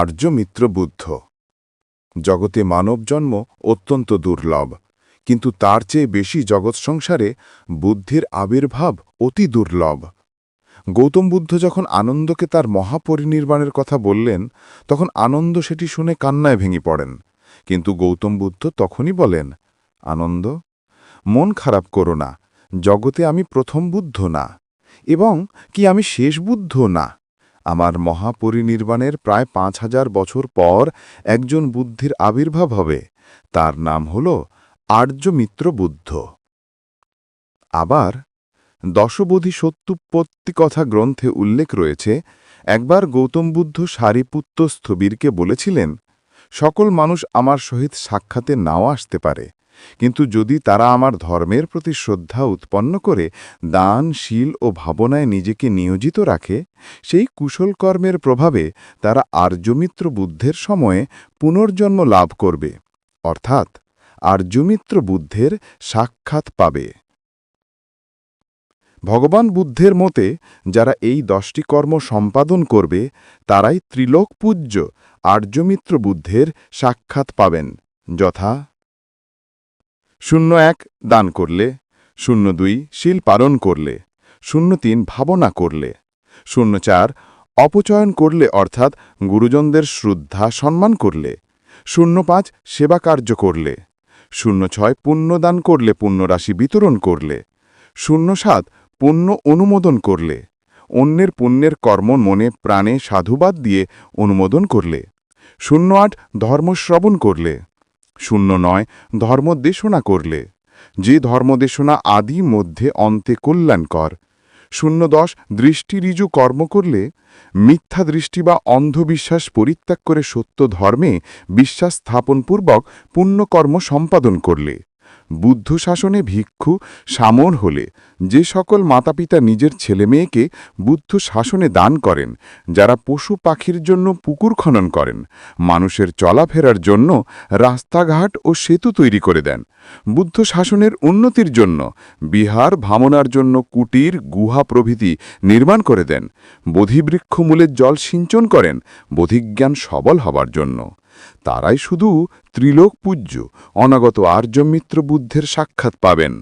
আর্য মিত্র বুদ্ধ জগতে মানব জন্ম অত্যন্ত দুর্লভ, কিন্তু তার চেয়ে বেশি জগৎ সংসারে বুদ্ধির আবির্ভাব অতি দুর্লভ। গৌতম বুদ্ধ যখন আনন্দকে তার মহাপরিনির্বাণের কথা বললেন, তখন আনন্দ সেটি শুনে কান্নায় ভেঙে পড়েন। কিন্তু গৌতম বুদ্ধ তখনই বলেন, আনন্দ, মন খারাপ করো না, জগতে আমি প্রথম বুদ্ধ না, এবং কি আমি শেষ বুদ্ধ না? আমার মহাপরিনির্বাণের প্রায় পাঁচ হাজার বছর পর একজন বুদ্ধির আবির্ভাব হবে। তার নাম হল আর্যমিত্র বুদ্ধ। আবার দশবোধি সত্যুৎপত্তি কথা গ্রন্থে উল্লেখ রয়েছে, একবার গৌতম বুদ্ধ সারিপুত্ত স্থবিরকে বলেছিলেন, সকল মানুষ আমার সহিত সাক্ষাতে নাও আসতে পারে। কিন্তু যদি তারা আমার ধর্মের প্রতি শ্রদ্ধা উৎপন্ন করে, দান, শীল ও ভাবনায় নিজেকে নিয়োজিত রাখে, সেই কুশল কর্মের প্রভাবে তারা আর্যমিত্র বুদ্ধের সময়ে পুনর্জন্ম লাভ করবে। অর্থাৎ আর্যমিত্র বুদ্ধের সাক্ষাৎ পাবে। ভগবান বুদ্ধের মতে, যারা এই দশটি কর্ম সম্পাদন করবে, তারাই ত্রিলোক পূজ্য আর্যমিত্র বুদ্ধের সাক্ষাৎ পাবেন, যথা শূন্য এক দান করলে, শূন্য দুই শীল পালন করলে, শূন্য তিন ভাবনা করলে, শূন্য চার অপচয়ন করলে অর্থাৎ গুরুজনদের শ্রদ্ধা সম্মান করলে, শূন্য পাঁচ সেবা কার্য করলে, শূন্য ছয় পুণ্যদান করলে পুণ্যরাশি বিতরণ করলে, শূন্য সাত পুণ্য অনুমোদন করলে, অন্যের পুণ্যের কর্ম মনে প্রাণে সাধুবাদ দিয়ে অনুমোদন করলে, শূন্য আট ধর্মশ্রবণ করলে শূন্য নয়, ধর্মদেশনা করলে। যে ধর্মদেশনা আদি মধ্যে অন্তে কল্যাণকর। শূন্য দশ দৃষ্টিরিজু কর্ম করলে, মিথ্যা দৃষ্টি বা অন্ধবিশ্বাস পরিত্যাগ করে সত্য ধর্মে বিশ্বাস স্থাপনপূর্বক পুণ্যকর্ম সম্পাদন করলে। বুদ্ধ শাসনে ভিক্ষু সামর হলে যে সকল মাতাপিতা নিজের ছেলেমেয়েকে বুদ্ধ শাসনে দান করেন, যারা পশু পাখির জন্য পুকুর খনন করেন, মানুষের চলাফেরার জন্য রাস্তাঘাট ও সেতু তৈরি করে দেন। বুদ্ধ শাসনের উন্নতির জন্য বিহার ভামনার জন্য কুটির, গুহা প্রভৃতি নির্মাণ করে দেন। বোধিবৃক্ষমূলের জল সিঞ্চন করেন। বোধিজ্ঞান সবল হবার জন্য। তারাই শুধু ত্রিলোক পূজ্য অনাগত আর্যমিত্র বুদ্ধের সাক্ষাৎ পাবেন।